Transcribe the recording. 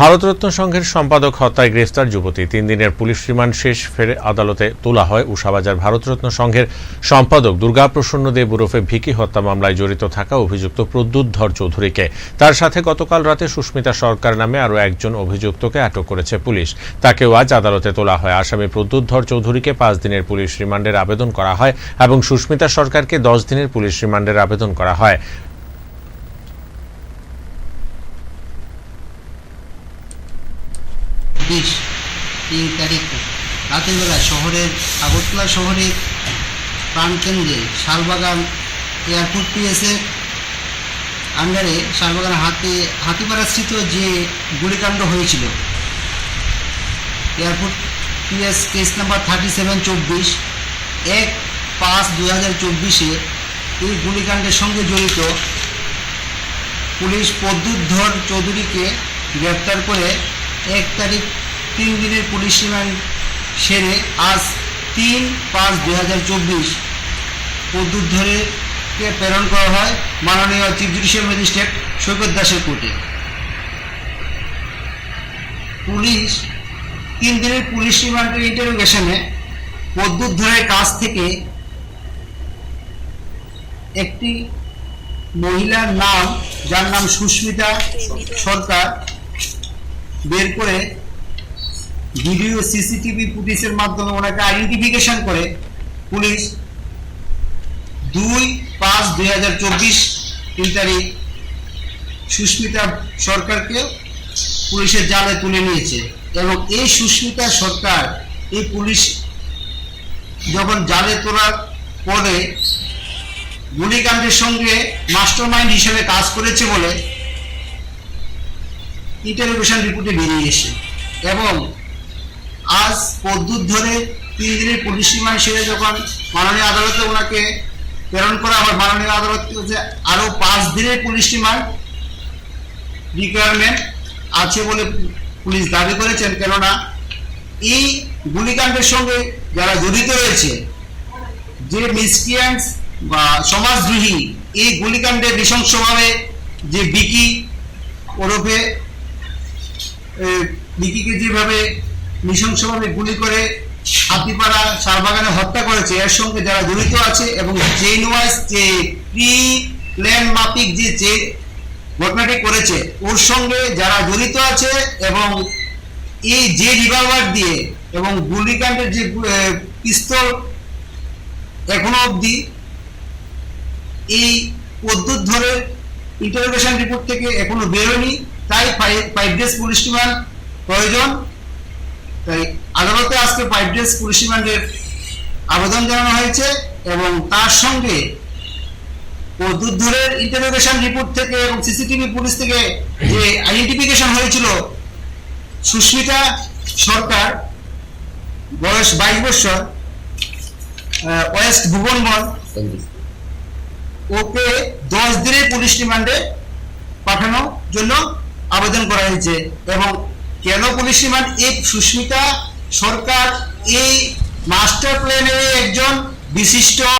ভারতরত্ন সংঘের সম্পাদক হত্যায় গ্রেফতার যুবতী। তিন দিনের পুলিশ রিমান্ড শেষ ফেরে আদালতে তোলা হয় উষাবাজার ভারতরত্ন সংঘের সম্পাদক দুর্গাপ্রসন্ন দেব ওরফে ভিকি হত্যা মামলায় জড়িত থাকা অভিযুক্ত প্রদ্যুৎ ধর চৌধুরীকে। তার সাথে গতকাল রাতে সুস্মিতা সরকার নামে আরও একজন অভিযুক্তকে আটক করেছে পুলিশ। তাকেও আজ আদালতে তোলা হয়। আসামি প্রদ্যুৎ ধর চৌধুরীকে পাঁচ দিনের পুলিশ রিমান্ডের আবেদন করা হয় এবং সুস্মিতা সরকারকে দশ দিনের পুলিশ রিমান্ডের আবেদন করা হয়। বিশ তিন তারিখ। রাতের বেলা শহরের, আগরতলা শহরের প্রাণকেন্দ্রে শালবাগান এয়ারপোর্ট পিএসের আন্ডারে শালবাগান হাতি, হাতিপাড়া স্থিত যে গুলিকাণ্ড হয়েছিল, airport P S case number thirty seven চব্বিশ এক পাঁচ দু হাজার চব্বিশে এই গুলিকাণ্ডের সঙ্গে জড়িত পুলিশ প্রদ্যুৎ ধর চৌধুরীকে গ্রেপ্তার করে এক তারিখ তিন দিনের পুলিশ রিমান্ড সেরে আজ তিন পাঁচ দুই হাজার চব্বিশ প্রদ্যুৎ ধরেকে প্রেরণ করা হয় মাননীয় চিফ জুডিশিয়াল ম্যাজিস্ট্রেট সৈকত দাসের কোর্টে। পুলিশ তিন দিনের পুলিশ রিমান্ডের ইন্টারোগেশনে প্রদ্যুৎ ধরের কাছ থেকে একটি মহিলার নাম, যার নাম সুস্মিতা সরকার বের করে ভিডিও সিসিটিভি ফুটেজের মাধ্যমে ওনাকে আইডেন্টিফিকেশন করে পুলিশ দুই পাঁচ দুই হাজার চব্বিশ তারিখ সুস্মিতা সরকারকে পুলিশের জালে তুলে নিয়েছে এবং এই সুস্মিতা সরকার, এই পুলিশ যখন জালে তোলার পরে গুলিকাণ্ডের সঙ্গে মাস্টারমাইন্ড হিসেবে কাজ করেছে বলে ইন্টারোগেশন রিপোর্টে বেরিয়ে এসে। এবং আজ পদ্যুৎ ধরে তিন দিনের পুলিশ রিমান্ড সেরে যখন মাননীয় আদালতে ওনাকে প্রেরণ করা হয়, মাননীয় আদালত যে আরও পাঁচ দিনের পুলিশ রিমান্ড রিকোয়ারমেন্ট আছে বলে পুলিশ দাবি করেছেন, কেননা এই গুলিকাণ্ডের সঙ্গে যারা জড়িত রয়েছে, যে মিসক্রিয়ান্টস বা সমাজদ্রোহী, এই গুলিকাণ্ডে নৃশংসভাবে যে বিকি ওরফে এ, বিকিকে যেভাবে নৃশংসভাবে গুলি করে হাতিপাড়া শাহবাগানে হত্যা করেছে এর সঙ্গে যারা জড়িত আছে এবং চেইন ওয়াইজ যে প্রি প্ল্যান মাফিক যে যে ঘটনাটি করেছে ওর সঙ্গে যারা জড়িত আছে এবং এই যে রিভলভার দিয়ে এবং গুলিকাণ্ডের যে পিস্তল এখনও অবধি এই পদ্ধত ধরে ইন্টারোগেশন রিপোর্ট থেকে এখনও বেরোয়নি। তাই ফাইভ ডেজ পুলিশ প্রয়োজন। তাই আদালতে আজকে ফাইভ ডেজ পুলিশ আবেদন জানানো হয়েছে এবং তার সঙ্গে পদ্ধত ধরে ইন্টারোগেশন রিপোর্ট থেকে এবং সিসিটিভি পুলিশ থেকে যে আইডেন্টিফিকেশন হয়েছিল সুস্মিতা সরকার, বয়স বাইশ বছর ওয়েস্ট ভুবনবন। ওকে দশ দিনের পুলিশ রিমান্ডে পাঠানোর জন্য আবেদন করা হয়েছে এবং কেন পুলিশ রিমান্ড? এই সুস্মিতা সরকার এই মাস্টার প্ল্যানের একজন বিশিষ্ট